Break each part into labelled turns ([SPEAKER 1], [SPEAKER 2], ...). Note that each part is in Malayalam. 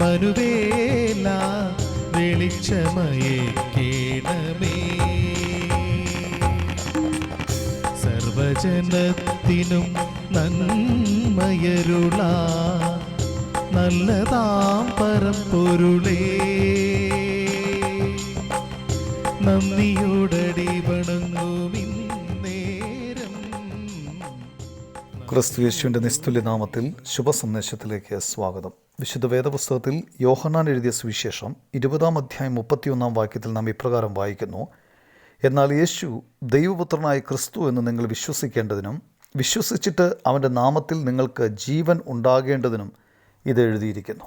[SPEAKER 1] മനുവേല വെളിച്ചമയേ കേണമേ. സർവജനത്തിനും നന്മയരുള നല്ലതാം പരമ്പൊരുളേ നന്ദിയോടടി വണങ്ങുമിന്നേരം
[SPEAKER 2] ക്രിസ്തു യേശുവിന്റെ നിസ്തുല്യ നാമത്തിൽ ശുഭസന്ദേശത്തിലേക്ക് സ്വാഗതം. വിശുദ്ധ വേദപുസ്തകത്തിൽ യോഹന്നാൻ എഴുതിയ സുവിശേഷം ഇരുപതാം അധ്യായം മുപ്പത്തിയൊന്നാം വാക്യത്തിൽ നാം ഇപ്രകാരം വായിക്കുന്നു. എന്നാൽ യേശു ദൈവപുത്രനായ ക്രിസ്തു എന്ന് നിങ്ങൾ വിശ്വസിക്കേണ്ടതിനും വിശ്വസിച്ചിട്ട് അവന്റെ നാമത്തിൽ നിങ്ങൾക്ക് ജീവൻ ഉണ്ടാകേണ്ടതിനും ഇത് എഴുതിയിരിക്കുന്നു.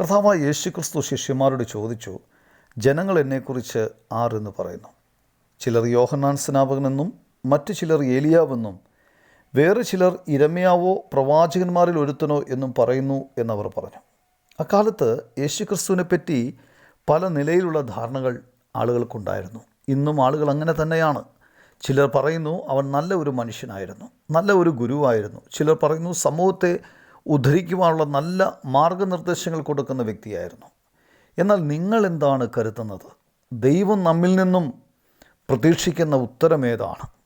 [SPEAKER 2] കർത്താവ് യേശു ക്രിസ്തു ശിഷ്യന്മാരോട് ചോദിച്ചു ജനങ്ങൾ എന്നെക്കുറിച്ച് ആരെന്ന് പറയുന്നു? ചിലർ യോഹന്നാൻ സ്നാപകനെന്നും മറ്റു ചിലർ ഏലിയാവെന്നും വേറെ ചിലർ ഇരമയാവോ പ്രവാചകന്മാരിൽ ഒരുത്തനോ എന്നും പറയുന്നു എന്നവർ പറഞ്ഞു. അക്കാലത്ത് യേശുക്രിസ്തുവിനെ പറ്റി പല നിലയിലുള്ള ധാരണകൾ ആളുകൾക്കുണ്ടായിരുന്നു. ഇന്നും ആളുകൾ അങ്ങനെ തന്നെയാണ്. ചിലർ പറയുന്നു അവൻ നല്ല ഒരു മനുഷ്യനായിരുന്നു നല്ല ഒരു ഗുരുവായിരുന്നു. ചിലർ പറയുന്നു സമൂഹത്തെ ഉദ്ധരിക്കുവാനുള്ള നല്ല മാർഗനിർദ്ദേശങ്ങൾ കൊടുക്കുന്ന വ്യക്തിയായിരുന്നു. എന്നാൽ നിങ്ങൾ എന്താണ് കരുതുന്നത്? ദൈവം നമ്മിൽ നിന്നും പ്രതീക്ഷിക്കുന്ന ഉത്തരമേതാണ്?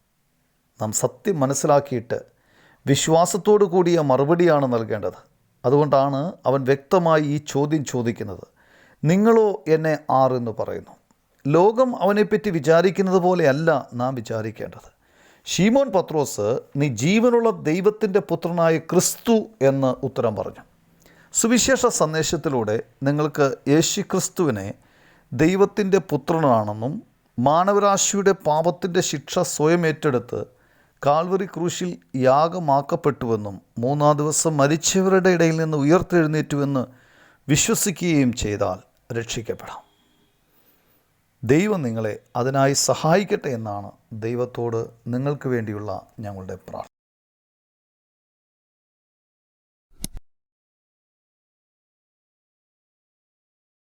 [SPEAKER 2] നാം സത്യം മനസ്സിലാക്കിയിട്ട് വിശ്വാസത്തോടു കൂടിയ മറുപടിയാണ് നൽകേണ്ടത്. അതുകൊണ്ടാണ് അവൻ വ്യക്തമായി ഈ ചോദ്യം ചോദിക്കുന്നത്. നിങ്ങളോ എന്നെ ആർ എന്ന് പറയുന്നു. ലോകം അവനെപ്പറ്റി വിചാരിക്കുന്നത് പോലെയല്ല നാം വിചാരിക്കേണ്ടത്. ഷീമോൻ പത്രോസ് നീ ജീവനുള്ള ദൈവത്തിന്റെ പുത്രനായ ക്രിസ്തു എന്ന് ഉത്തരം പറഞ്ഞു. സുവിശേഷ സന്ദേശത്തിലൂടെ നിങ്ങൾക്ക് യേശു ക്രിസ്തുവിനെ ദൈവത്തിന്റെ പുത്രനാണെന്നും മാനവരാശിയുടെ പാപത്തിന്റെ ശിക്ഷ സ്വയം ഏറ്റെടുത്ത് കാൽവറി ക്രൂശിൽ യാഗമാക്കപ്പെട്ടുവെന്നും മൂന്നാം ദിവസം മരിച്ചവരുടെ ഇടയിൽ നിന്ന് ഉയർത്തെഴുന്നേറ്റുവെന്ന് വിശ്വസിക്കുകയും ചെയ്താൽ രക്ഷിക്കപ്പെടാം. ദൈവം നിങ്ങളെ അതിനായി സഹായിക്കട്ടെ എന്നാണ് ദൈവത്തോട് നിങ്ങൾക്ക് വേണ്ടിയുള്ള ഞങ്ങളുടെ പ്രാർത്ഥന.